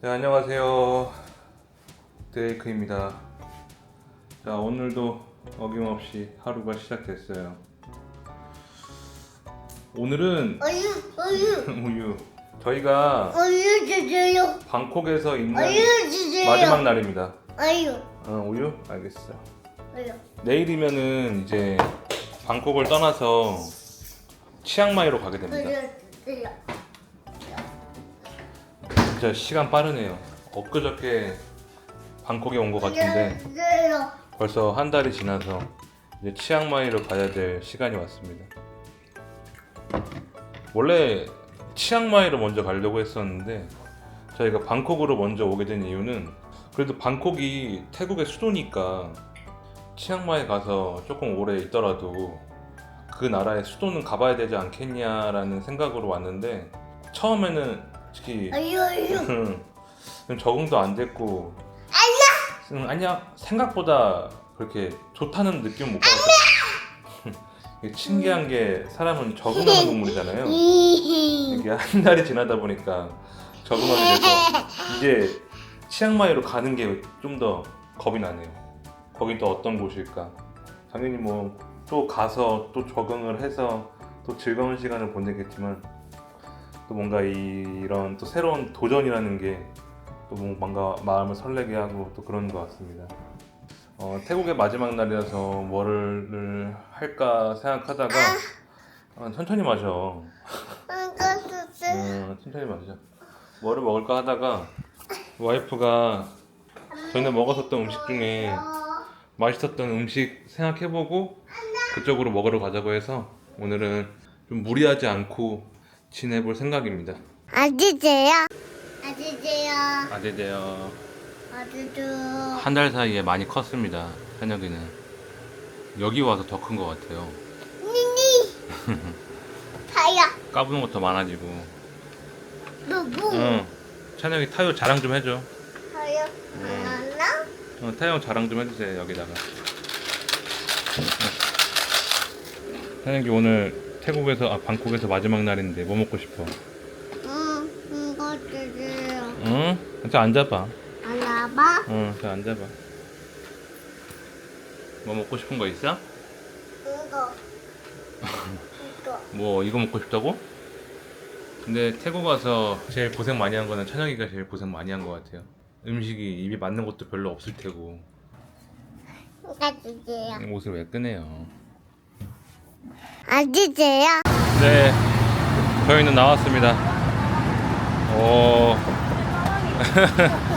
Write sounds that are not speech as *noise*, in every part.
네, 안녕하세요. 데이크입니다. 자, 오늘도 어김없이 하루가 시작됐어요. 오늘은 어유 어유 *laughs* 우유. 저희가 어유 주세요. 방콕에서 있는 어유 주세요. 마지막 날입니다. 어유 어, 우유? 알겠어. 어유. 내일이면은 이제 방콕을 떠나서 치앙마이로 가게 됩니다. 어유 주세요. 진짜 시간 빠르네요. 엊그저께 방콕에 온 것 같은데. 벌써 한 달이 지나서 이제 치앙마이로 가야 될 시간이 왔습니다. 원래 치앙마이로 먼저 가려고 했었는데 저희가 방콕으로 먼저 오게 된 이유는 그래도 방콕이 태국의 수도니까 치앙마이 가서 조금 오래 있더라도 그 나라의 수도는 가봐야 되지 않겠냐라는 생각으로 왔는데 처음에는 솔직히. 어유 어유. 좀 적응도 안 됐고. 응 아니야 생각보다 그렇게 좋다는 느낌 못 받았어. 이게 신기한 게 사람은 적응하는 동물이잖아요. 이게 한 달이 지나다 보니까 적응하게 돼서 *laughs* 이제 치앙마이로 가는 게 좀 더 겁이 나네요. 거긴 또 어떤 곳일까? 당연히 뭐 또 가서 또 적응을 해서 또 즐거운 시간을 보내겠지만 또 뭔가 이, 이런 또 새로운 도전이라는 게 또 뭔가 마음을 설레게 하고 또 그런 것 같습니다. 어, 태국의 마지막 날이라서 뭐를 할까 생각하다가 아, 천천히 마셔. 어, 천천히 마셔. 뭐를 먹을까 하다가 와이프가 전에 먹었었던 음식 중에 맛있었던 음식 생각해보고 그쪽으로 먹으러 가자고 해서 오늘은 좀 무리하지 않고 지내볼 생각입니다. 아지세요. 아지세요. 아재대요. 아지도. 한달 사이에 많이 컸습니다. 현혁이는 여기 와서 더 큰 것 같아요. 니니. 타야. *laughs* 까부는 것도 많아지고. 누구? 응. 찬혁이 타요 자랑 좀 해줘. 타야. 하나. 어, 타요 자랑 좀 해주세요 여기다가. 찬혁이 오늘 태국에서 아 방콕에서 마지막 날인데 뭐 먹고 싶어? 응. 이거 주세요. 응? 자 앉아봐. 알아봐. 응, 자 앉아봐. 뭐 먹고 싶은 거 있어? 이거. 이거. *laughs* 뭐 이거 먹고 싶다고? 근데 태국 와서 제일 고생 많이 한 거는 찬혁이가 제일 고생 많이 한 것 같아요. 음식이 입에 맞는 것도 별로 없을 테고 이거 주세요. 옷을 왜 끄네요. 아지세요. 네, 저희는 나왔습니다. 오. *laughs*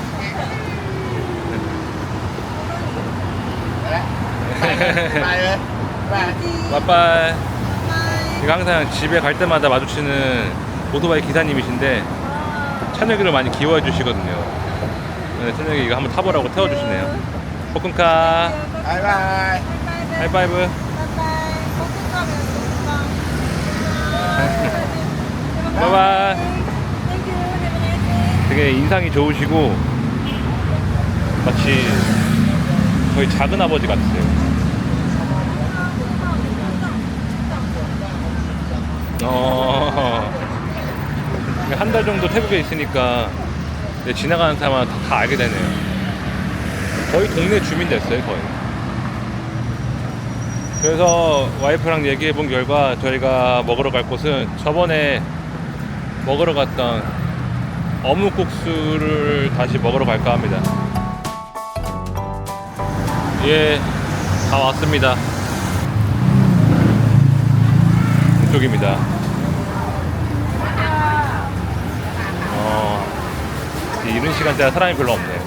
빠빠이. 이거 항상 집에 갈 때마다 마주치는 오토바이 기사님이신데 찬혁이를 많이 기워해 주시거든요. 네, 찬혁이 이거 한번 타보라고 태워주시네요. 볶음카 바이바이. 하이파이브. 바이바이. 되게 인상이 좋으시고 마치 저희 작은 아버지 같으세요. 어, 한 달 정도 태국에 있으니까 지나가는 사람마다 다, 다 알게 되네요. 거의 동네 주민 됐어요, 거의. 그래서 와이프랑 얘기해 본 결과 저희가 먹으러 갈 곳은 저번에 먹으러 갔던 어묵국수를 다시 먹으러 갈까 합니다. 예, 다 왔습니다. 이쪽입니다. 어, 이런 시간대라 사람이 별로 없네요.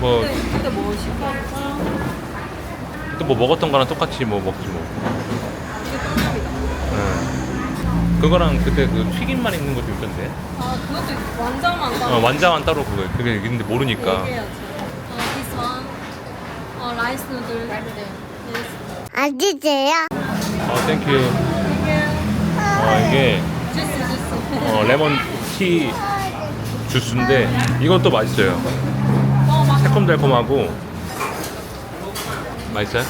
뭐, 또뭐 먹었던 거랑 똑같이 뭐 먹지 뭐. 응. 그거랑 그때 그 튀김만 있는 것도 있던데. 아 그것도 완장만 따로 어, 완장은 따로 그거 그게 있는데 모르니까. 얘기해야지. 어, this one. 어, 라이스 누들. Yes. 아지세요. 어, 땡큐. 어, 이게 주스 주스. 어, 레몬 티 주스인데 또 맛있어요. 어 맛. 새콤달콤하고 맛있어요?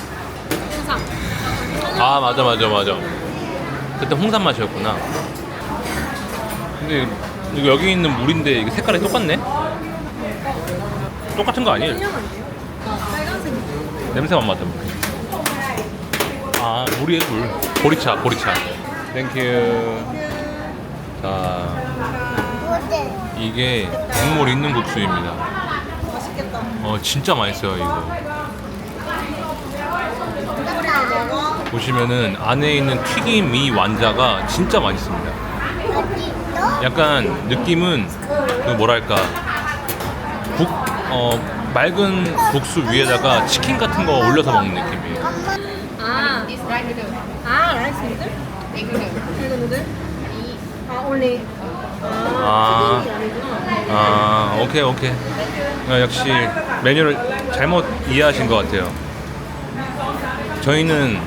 항상. 아 맞아 맞아 맞아. 그때 홍삼 맛이었구나. 근데 이거 여기 있는 물인데 이게 색깔이 똑같네? 똑같은 거 아니에요? 냄새만 맡아볼게. 아, 물이에요, 물. 보리차, 보리차. 땡큐. 자. 이게 국물 있는 국수입니다. 맛있겠다. 어, 진짜 맛있어요, 이거. 국물이랑 먹어. 보시면은 안에 있는 튀김 이 완자가 진짜 맛있습니다. 약간 느낌은 그 뭐랄까 국, 어, 맑은 국수 위에다가 치킨 같은 거 올려서 먹는 느낌이에요. 아. 아, 라이스 누들? 이거 누들? 아, 올리. 아. 아. 아, 오케이, 오케이. 어, 역시 메뉴를 잘못 이해하신 것 같아요. 저희는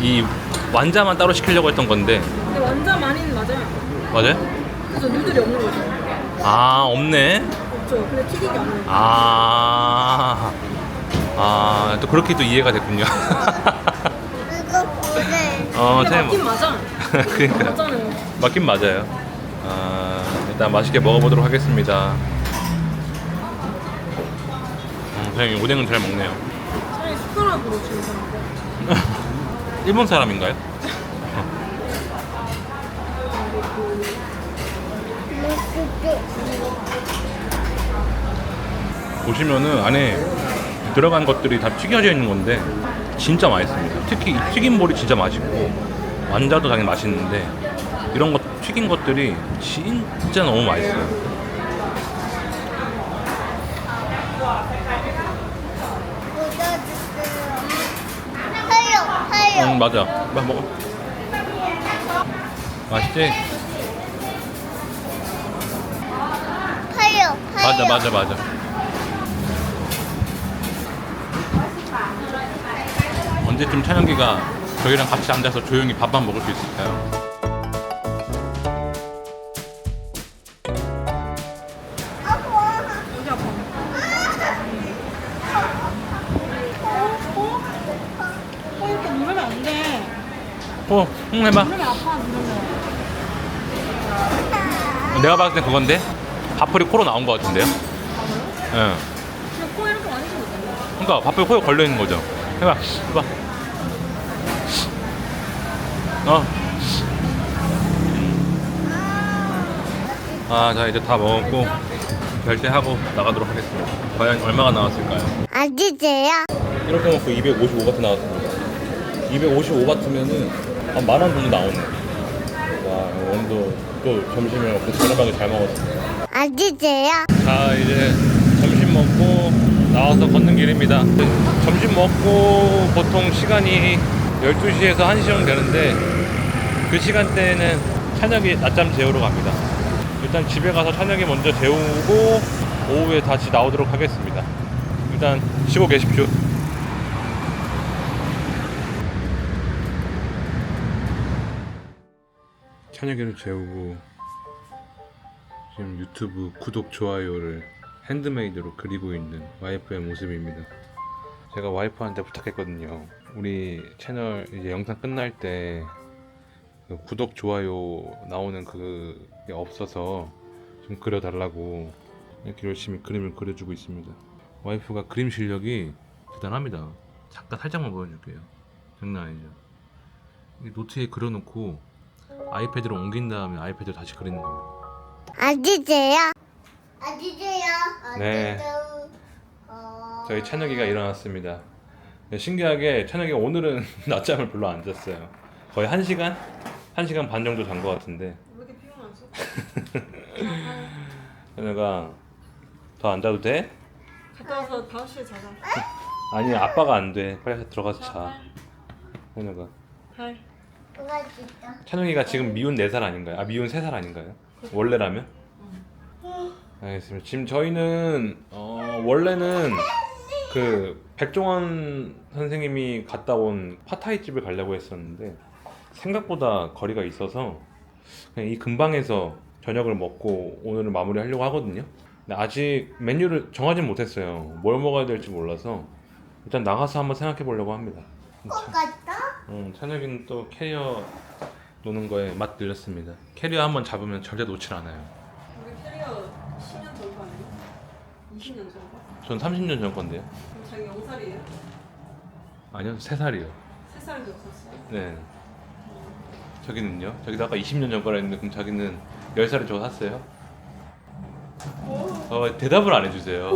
이 완자만 따로 시키려고 했던 건데, 근데 완전 많이는 맞아요. 맞아요? 그래서 누들이 없는 거죠. 아, 없네. 없죠. 근데 튀김이 없는 거. 아, 아, 또 그렇게 또 이해가 됐군요. 이거 모델. 어, 근데 쌤. 맞긴 맞아. *laughs* 그러니까 맞잖아요. 맞긴 맞아요. 아, 일단 맛있게 먹어보도록 하겠습니다. 음, 선생님 오뎅은 잘 먹네요. 차라리 숟가락으로 주는 사람. *laughs* 일본 사람인가요? 보시면은 안에 들어간 것들이 다 튀겨져 있는 건데 진짜 맛있습니다. 특히 이 튀김볼이 진짜 맛있고 완자도 당연히 맛있는데 이런 것 튀긴 것들이 진짜 너무 맛있어요 하요. 응 맞아. 막 먹어. 맛있지? 하요, 하요. 맞아 맞아 맞아. 언제쯤 찬영기가 저희랑 같이 앉아서 조용히 밥만 먹을 수 있을까요? 응 해봐. 누르면 아파, 누르면. 내가 봤을 땐 그건데 밥풀이 코로 나온 것 같은데요? 응. 그냥 코 이렇게 만지면 돼. 그러니까 밥풀이 코에 걸려 있는 거죠. 해봐, 해봐. 어. 아, 자 이제 다 먹었고 결제하고 나가도록 하겠습니다. 과연 얼마가 나왔을까요? 아기제요. 이렇게 먹고 255바트 나왔습니다. 255바트면은 한 만원 정도 나오네. 와, 오늘도 또 점심을 먹고 저렴하게 잘 먹었습니다. 아기제요. 자 이제 점심 먹고 나와서 걷는 길입니다 점심 먹고 보통 시간이 12시에서 1시 정도 되는데 그 시간대에는 찬혁이 낮잠 재우러 갑니다 일단 집에 가서 찬혁이 먼저 재우고 오후에 다시 나오도록 하겠습니다 일단 쉬고 계십시오 찬혁이를 재우고 지금 유튜브 구독 좋아요를 핸드메이드로 그리고 있는 와이프의 모습입니다. 제가 와이프한테 부탁했거든요. 우리 채널 이제 영상 끝날 때 그 구독 좋아요 나오는 그게 없어서 좀 그려달라고 이렇게 열심히 그림을 그려주고 있습니다. 와이프가 그림 실력이 대단합니다. 잠깐 살짝만 보여줄게요. 장난 아니죠. 이 노트에 그려놓고 아이패드로 옮긴 다음에 아이패드로 다시 그리는 겁니다. 아기제요. 아기제요. 네. 어... 저희 찬혁이가 일어났습니다. 네, 신기하게 찬혁이 오늘은 *laughs* 낮잠을 별로 안 잤어요. 거의 1시간? 1시간 반 정도 잔 것 같은데 왜 이렇게 피곤하지? 찬혁아 *laughs* 더 안 자도 돼? 갔다 와서 5시에 자자. *laughs* 아니 아빠가 안 돼. 빨리 들어가서 자. 찬혁아. 할. 찬혁이가 지금 미운 4살 아닌가요? 아 미운 3살 아닌가요? 원래라면? 알겠습니다. 지금 저희는 어, 원래는 그 백종원 선생님이 갔다 온 파타이 집을 가려고 했었는데 생각보다 거리가 있어서 그냥 이 근방에서 저녁을 먹고 오늘은 마무리하려고 하거든요. 근데 아직 메뉴를 정하진 못했어요. 뭘 먹어야 될지 몰라서 일단 나가서 한번 생각해 보려고 합니다. 차- 같다? 음, 찬혁이는 또 캐리어 노는 거에 맛 들렸습니다. 캐리어 한번 잡으면 절대 놓질 않아요. 20년 전. 전 30년 전 건데요. 그럼 자기 영살이에요? 아니요, 3살이요. 세 살도 없었어요. 네. 저기는요? 저기도 아까 20년 전 거라 했는데 그럼 자기는 10살에 저거 샀어요? 어, 대답을 안 해주세요.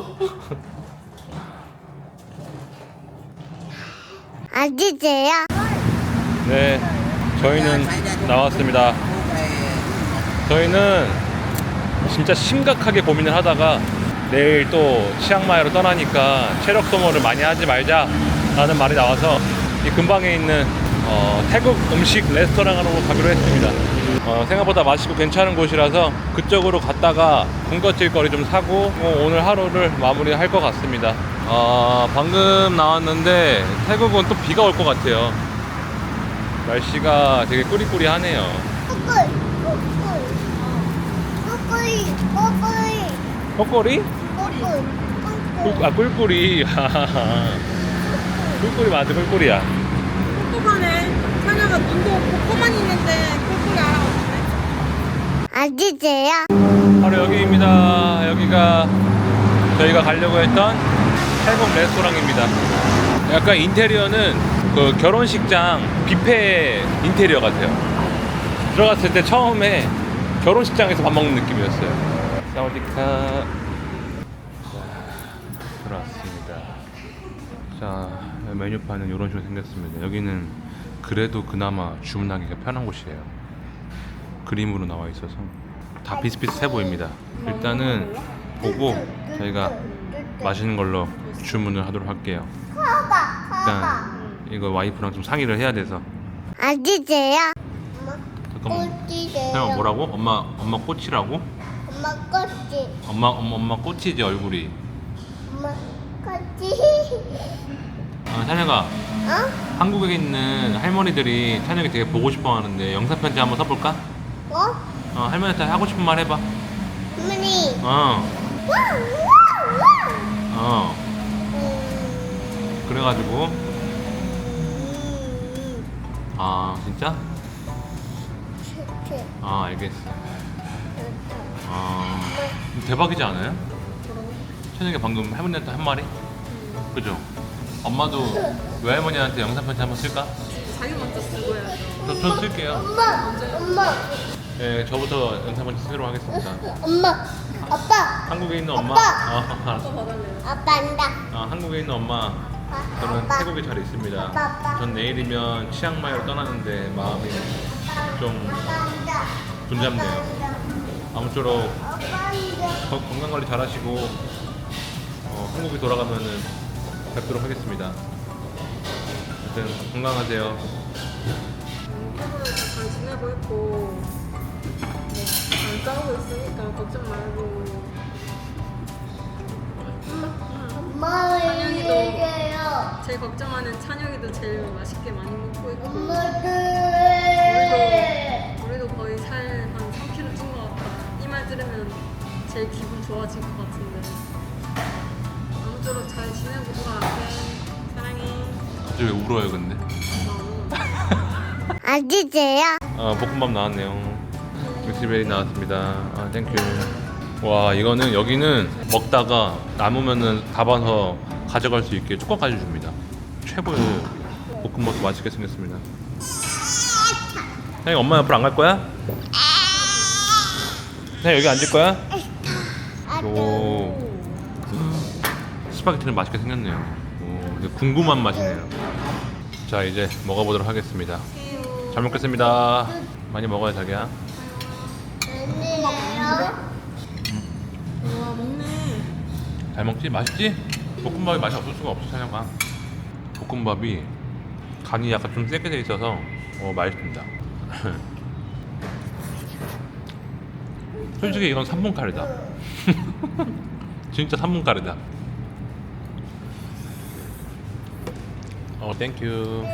아기제요. 네, 저희는 나왔습니다. 저희는 진짜 심각하게 고민을 하다가 내일 또 치앙마이로 떠나니까 체력 소모를 많이 하지 말자라는 말이 나와서 이 근방에 있는 어, 태국 음식 레스토랑으로 가기로 했습니다. 어, 생각보다 맛있고 괜찮은 곳이라서 그쪽으로 갔다가 군것질 거리 좀 사고 뭐 오늘 하루를 마무리할 것 같습니다. 어, 방금 나왔는데 태국은 또 비가 올 것 같아요. 날씨가 되게 꾸리꾸리하네요. 꼬꼬이, 꼬꼬이, 꼬꼬이, 콧꼬리? 꼬꼬이, 꼬꼬이. 꿀, 아 꿀꿀이. 꿀꿀이 맞아 꿀꿀이야. 꼼꼼하네. 찬영아 눈도 없고 코만 있는데 꿀꿀이 알아보네. 아기제요. 바로 여기입니다. 여기가 저희가 가려고 했던 태국 레스토랑입니다. 약간 인테리어는 그 결혼식장 뷔페 인테리어 같아요. 들어갔을 때 처음에 결혼식장에서 밥 먹는 느낌이었어요. 사우디카. 자, 들어왔습니다. 자, 메뉴판은 이런 식으로 생겼습니다. 여기는 그래도 그나마 주문하기가 편한 곳이에요. 그림으로 나와 있어서 다 비슷비슷해 보입니다. 일단은 보고 저희가 맛있는 걸로 주문을 하도록 할게요. 일단 이거 와이프랑 좀 상의를 해야 돼서 아기제요. 잠깐만. 형 뭐라고? 엄마 엄마 꽃이라고? 엄마 꼬치. 엄마 엄마 엄마 꽃이지 얼굴이. 엄마 꼬치. 아, 찬혁아 어? 한국에 있는 할머니들이 찬혁이 되게 보고 싶어 하는데 영상 편지 한번 써볼까? 어? 어 할머니한테 하고 싶은 말 해봐. 어머니. 어 와, 와, 와. 어. 음, 그래가지고 음, 아 진짜? 치. 아 알겠어. 아 대박이지 않아요? 찬혁이 방금 할머니한테 한 말이? 그죠? 엄마도 외할머니한테 영상 편지 한번 쓸까? 자기 먼저 쓰고 해야죠. 저, 전 쓸게요. 엄마, 엄마, 네, 저부터 영상 편지 쓰도록 하겠습니다. 엄마, 아빠, 한국에 있는 엄마, 아빠! 어, 알았어. *laughs* 또 봐달래요. 아빠 안다. 어, 한국에 있는 엄마, 저는 아빠. 태국에 잘 있습니다. 아빠, 아빠. 전 내일이면 치앙마이로 떠나는데 마음이 좀. 분잡네요. 아무쪼록 건강 관리 잘 하시고 어, 한국에 돌아가면은 뵙도록 하겠습니다. 하여튼 건강하세요. 잘 지내고 있고 뭐안 싸우고 있으니까 걱정 말고. 찬영이도. 제일 걱정하는 찬혁이도 제일 맛있게 많이 먹고 있고 엄마들. 우리도 거의 살 한 3kg 찐 것 같다. 이말 들으면 제일 기분 좋아질 것 같은데. 아무쪼록 잘 지내고 돌아갈게. 사랑해. 갑자기 왜 울어요 근데? 나 아기제요. 아 볶음밥 나왔네요. 믹스베리 나왔습니다. 아 땡큐. 와 이거는 여기는 먹다가 남으면은 담아서 가져갈 수 있게 뚜껑까지 줍니다. 최고의 볶음밥도 맛있게 생겼습니다. 형이 엄마 옆으로 안 갈 거야? 형 여기 앉을 거야? 오 스파게티는 맛있게 생겼네요. 오, 궁금한 맛이네요. 자 이제 먹어보도록 하겠습니다. 잘 먹겠습니다. 많이 먹어요 자기야. 아니에요. 와 먹네. 잘 먹지? 맛있지? 볶음밥이 맛이 없을 수가 없어 찬영아. 볶음밥이 간이 약간 좀 세게 돼 있어서 어, 맛있습니다. *laughs* 솔직히 이건 3분 카레다. *laughs* 진짜 3분 카레다. 어 땡큐.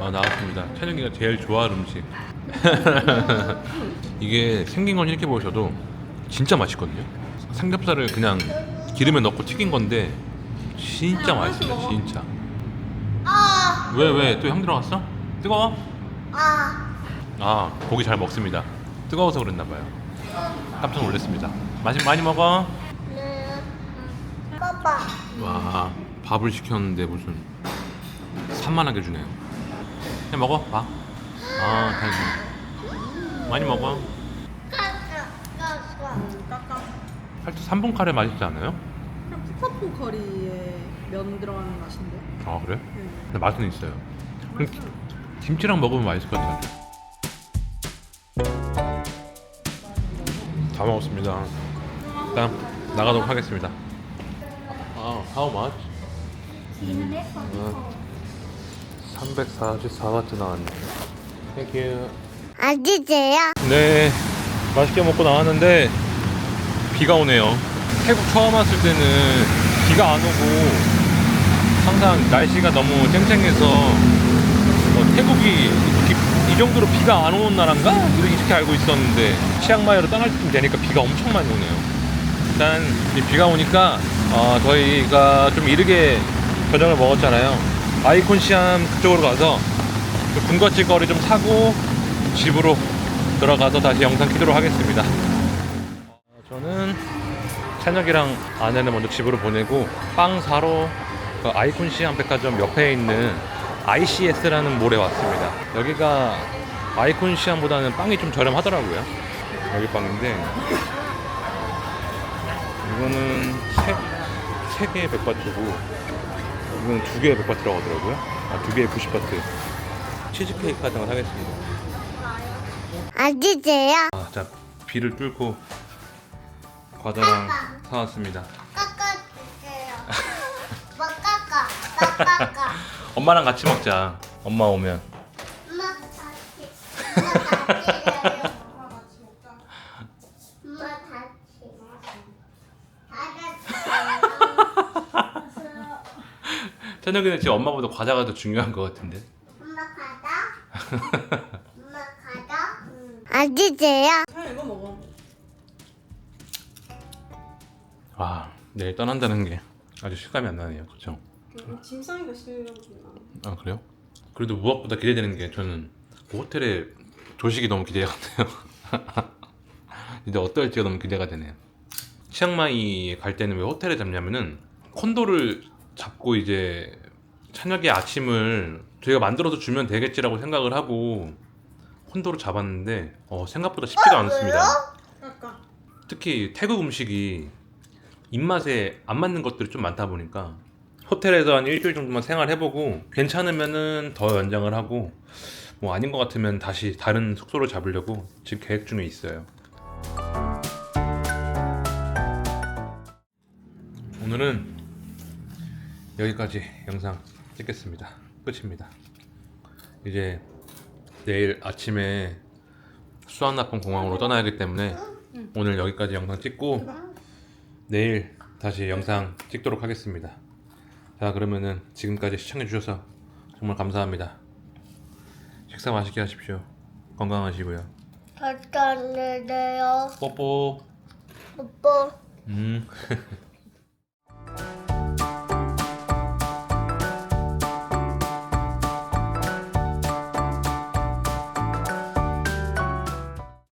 어 나왔습니다. 찬영이가 제일 좋아하는 음식. *laughs* 이게 생긴 건 이렇게 보셔도 진짜 맛있거든요. 삼겹살을 그냥 기름에 넣고 튀긴 건데 진짜 맛있어요. 진짜. 아, 왜 왜 또 향 들어갔어? 뜨거워? 아, 아 고기 잘 먹습니다. 뜨거워서 그랬나 봐요. 깜짝 놀랐습니다. 맛이 많이 먹어. 네. 아빠. 와 밥을 시켰는데 무슨 산만하게 주네요. 그냥 먹어 봐. 아 다행이네. 많이 먹어. 까까 까까. 깎아. 살짝 3분 카레 맛있지 않아요? 그냥 푸파퐁 커리에 면 들어가는 맛인데. 아 그래? 네. 근데 맛은 있어요. 그럼 기- 김치랑 먹으면 맛있을 것 같아요. 다 먹었습니다. 일단 나가도록 하겠습니다. 아, how much? 음, 344바트 나왔네. Thank you. 아기제요. 네, 맛있게 먹고 나왔는데 비가 오네요. 태국 처음 왔을 때는 비가 안 오고 항상 날씨가 너무 쨍쨍해서 어, 태국이 이렇게 이 정도로 비가 안 오는 나라인가? 이렇게 이렇게 알고 있었는데 치앙마이로 떠날 때쯤 되니까 비가 엄청 많이 오네요. 일단 이 비가 오니까 어, 저희가 좀 이르게 저녁을 먹었잖아요. 아이콘 시암 그쪽으로 가서 그 군것질 거리 좀 사고 집으로 들어가서 다시 영상 키도록 하겠습니다. 어, 저는 찬혁이랑 아내는 먼저 집으로 보내고 빵 사러 그 아이콘 시암 백화점 옆에 있는 ICS라는 몰에 왔습니다. 여기가 아이콘 시암보다는 빵이 좀 저렴하더라고요. 여기 빵인데 이거는 세, 세 개의 백바트고 이거는 두 개의 백바트라고 하더라고요. 아, 두 개의 90바트. 치즈케이크 같은 거 사겠습니다. 아기제요. 아, 자 비를 뚫고 과자랑 사왔습니다. 깎아주세요. *laughs* 뭐 깎아? 나 깎아. 엄마랑 같이 먹자. 엄마 오면. 엄마 같이. 엄마 같이 해요. 엄마 같이. 알았어요. 찬혁이는 지금 엄마보다 과자가 더 중요한 것 같은데. 엄마 가자. *laughs* 엄마 가자. 아기제요. 내일 떠난다는 게 아주 실감이 안 나네요. 그렇죠? 음, 짐 싸기가 싫구나. 아 그래요? 그래도 무엇보다 기대되는 게 저는 그 호텔의 조식이 너무 기대가 돼요. *laughs* 이제 어떨지가 너무 기대가 되네요. 치앙마이 갈 때는 왜 호텔에 잡냐면은 콘도를 잡고 이제 찬혁의 아침을 저희가 만들어서 주면 되겠지라고 생각을 하고 콘도를 잡았는데 어, 생각보다 쉽지가 않습니다. 깎아. 특히 태국 음식이 입맛에 안 맞는 것들이 좀 많다 보니까 호텔에서 한 일주일 정도만 생활해보고 괜찮으면은 더 연장을 하고 뭐 아닌 것 같으면 다시 다른 숙소를 잡으려고 지금 계획 중에 있어요. 오늘은 여기까지 영상 찍겠습니다. 끝입니다. 이제 내일 아침에 수완나폰 공항으로 떠나야 하기 때문에 오늘 여기까지 영상 찍고 내일 다시 영상 찍도록 하겠습니다. 자 그러면은 지금까지 시청해 주셔서 정말 감사합니다. 식사 맛있게 하십시오. 건강하시고요. 잘 잤는데요. 뽀뽀. 오빠. 음. *laughs*